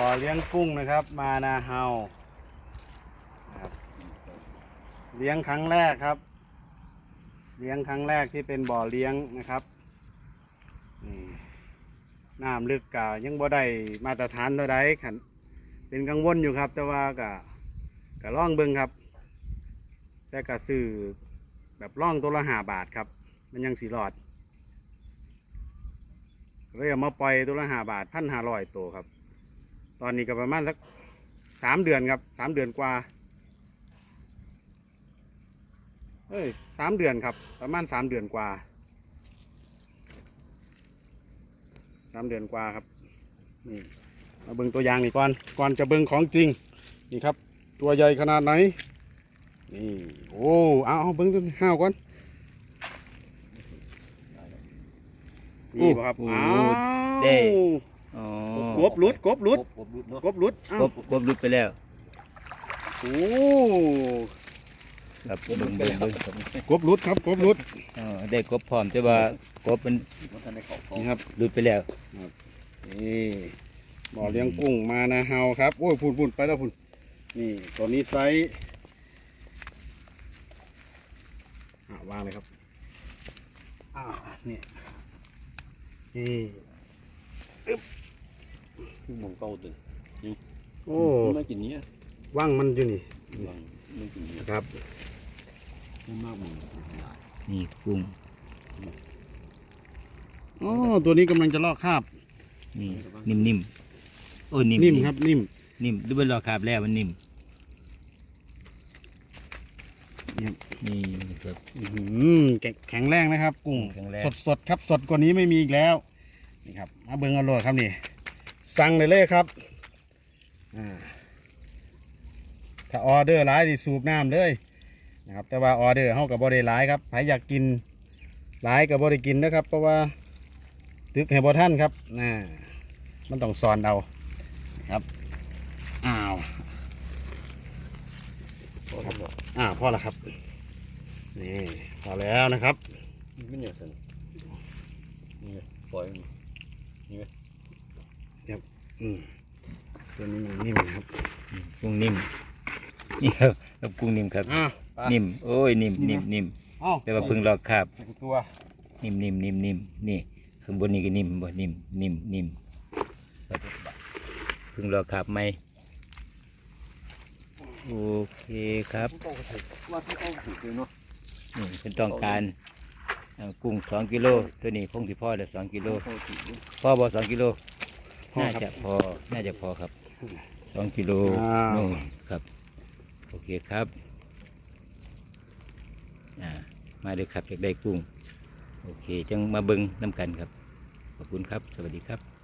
บ่อเลี้ยงกุ้งนะครับ มานาเฮาครับเลี้ยงครั้งแรกครับ เลี้ยงครั้งแรกที่เป็นบ่อเลี้ยงนะครับนี่น้ำลึกกะยังบ่ได้มาตรฐานเท่าใดขันเป็นกังวลอยู่ครับ แต่ว่ากะกะล่องเบิ่งครับ แต่กะซื้อแบบล่องตัวละหาบาทครับ มันยังสีหลอดเลยเอามาปล่อยตัวละหาบาทพันห้าร้อยตัวครับ ตอนนี้ก็ประมาณสักสามเดือนครับสามเดือนกว่าเอ้ยสามเดือนครับ ประมาณสามเดือนกว่าสามเดือนกว่าครับนี่มาเบิ่งตัวอย่างนี่ก่อนก่อนจะเบิ่งของจริงนี่ครับ ตัวใหญ่ขนาดไหนนี่โอ้เอาเอาเบิ่งตัวห้าวก่อนนี่บ่ครับโอ้อ้าโหวได้อ๋อ กบหลุดกบหลุดกบหลุดเนาะกบหลุดอ้าวกบกบหลุดไปแล้วโอ้ครับเบิ่งเบิ่งเบิ่งกบหลุดครับกบหลุดอ๋อได้กบพร้อมแต่ว่ากบมันมันทันได้เข้าของนี่ครับหลุดไปแล้วนี่บ่อเลี้ยงกุ้งมานาเฮาครับโอ้ยพุ่นพุ่นไปแล้วพุ่นนี่ตัวนี้ไซส์อะวางเลยครับอ่านี่นี่ คือหมองเก่าตึงโอ้มันมากินเนี้ยว่างมันอยู่นี่วางมันกินเนี้ยครับ มันมากหมองนี่กุ้งโอ้ตัวนี้กำลังจะลอกคราบ นี่นิ่มนิ่มๆโอ้นิ่มนิ่มครับ นิ่ม นิ่มหรือเป็นรอคาบแล้วมันนิ่มนี่ครับ นี่ครับ อื้อหือแข็งแข็งแรงนะครับ กุ้งแข็งแรง สดสดๆครับ สดกว่านี้ไม่มีอีกแล้ว นี่ครับ มาเบิ้งเอาโลดครับนี่ สั่งเลยเลยครับถ้าออเดอร์ร้ายสิสูบน้ำเลยนะครับแต่ว่าออเดอร์เฮากับบริร้ายครับใครอยากกินร้ายกับบริกินนะครับ เพราะว่าตึกให้บท่านครับน่ามันต้องสอนเอาครับอ้าวพอแล้วเนาะอ้าวพอแล้วครับนี่พอแล้วนะครับมันเนี่ยสันนี่ปล่อยมั นนี่ไงอืมตัวนี้มันนิ่มนะครับกุ้งนิ่มนี่ครับครับกุ้งนิ่มครับอ้าวไป นิ่มโอ้ยนิ่มนิ่มนิ่มอ้าวแต่ว่าเพิ่งรอคาบ หนึ่งตัวนิ่มนิ่มนิ่มนิ่มนี่ข้างบนนี่ก็นิ่มบ่นิ่มนิ่มนิ่มครับเพิ่งรอขับไหมโอเคครับว่าที่ต้องถือเลยเนาะนี่เป็นต้องการเอ่อกุ้งสองกิโลตัวนี้คงสิพ่อเลยสองกิโลต้องถือพ่อบ่สองกิโล พอน่าครับ จะพอ น่าจะพอครับสองกิโลอ้าวนู่นครับ โอเคครับ อ่า มาเลยครับอยากได้กุ้ง โอเค จังมาเบิ้งน้ำกันครับ ขอบคุณครับ สวัสดีครับ